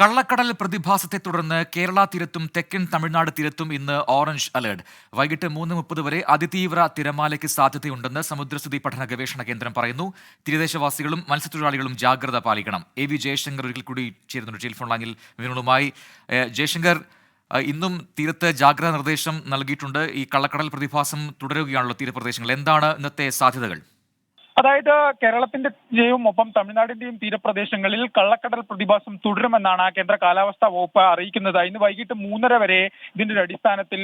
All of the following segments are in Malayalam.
കള്ളക്കടൽ പ്രതിഭാസത്തെ തുടർന്ന് കേരള തീരത്തും തെക്കൻ തമിഴ്നാട് തീരത്തും ഇന്ന് ഓറഞ്ച് അലേർട്ട്. വൈകിട്ട് മൂന്ന് മുപ്പത് വരെ അതിതീവ്ര തിരമാലയ്ക്ക് സാധ്യതയുണ്ടെന്ന് സമുദ്രസ്ഥിതി പഠന ഗവേഷണ കേന്ദ്രം പറയുന്നു. തീരദേശവാസികളും മത്സ്യത്തൊഴിലാളികളും ജാഗ്രത പാലിക്കണം. എ വി ജയശങ്കർ ഒരിക്കൽ കൂടി ചേരുന്നുണ്ട്. ടെലിഫോൺ ലൈനിൽ വിവരങ്ങളുമായി ജയശങ്കർ ഇന്നും തീരത്ത് ജാഗ്രതാ നിർദ്ദേശം നൽകിയിട്ടുണ്ട്. ഈ കള്ളക്കടൽ പ്രതിഭാസം തുടരുകയാണല്ലോ തീരപ്രദേശങ്ങൾ എന്താണ് ഇന്നത്തെ സാധ്യതകൾ? അതായത് കേരളത്തിന്റെയും ഒപ്പം തമിഴ്നാടിന്റെയും തീരപ്രദേശങ്ങളിൽ കള്ളക്കടൽ പ്രതിഭാസം തുടരുമെന്നാണ് കേന്ദ്ര കാലാവസ്ഥാ വകുപ്പ് അറിയിക്കുന്നത്. ഇന്ന് വൈകിട്ട് മൂന്നര വരെ ഇതിന്റെ ഒരു അടിസ്ഥാനത്തിൽ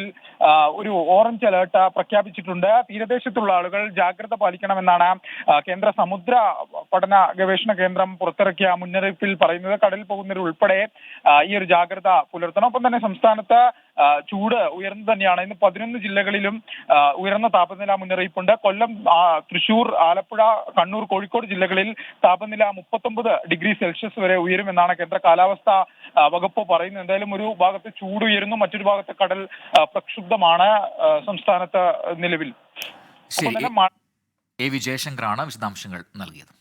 ഒരു ഓറഞ്ച് അലേർട്ട് പ്രഖ്യാപിച്ചിട്ടുണ്ട്. തീരദേശത്തുള്ള ആളുകൾ ജാഗ്രത പാലിക്കണമെന്നാണ് കേന്ദ്ര സമുദ്ര പഠന ഗവേഷണ കേന്ദ്രം പുറത്തിറക്കിയ മുന്നറിയിപ്പിൽ പറയുന്നത് കടൽ പോകുന്നവർ ഉൾപ്പെടെ ഈ ഒരു ജാഗ്രത പുലർത്തണം. ഒപ്പം തന്നെ സംസ്ഥാനത്ത് ചൂട് ഉയർന്നു തന്നെയാണ്. ഇന്ന് പതിനൊന്ന് ജില്ലകളിലും ഉയർന്ന താപനില മുന്നറിയിപ്പുണ്ട്. കൊല്ലം തൃശൂർ ആലപ്പുഴ കണ്ണൂർ കോഴിക്കോട് ജില്ലകളിൽ താപനില മുപ്പത്തൊമ്പത് ഡിഗ്രി സെൽഷ്യസ് വരെ ഉയരുമെന്നാണ് കേന്ദ്ര കാലാവസ്ഥാ വകുപ്പ് പറയുന്നത്. എന്തായാലും ഒരു ഭാഗത്ത് ചൂട് ഉയരുന്നു മറ്റൊരു ഭാഗത്ത് കടൽ പ്രക്ഷുബ്ധമാണ് സംസ്ഥാനത്ത് നിലവിൽ. ശരി. എ വി ജയശങ്കറാണ് വിശദാംശങ്ങൾ നൽകിയത്.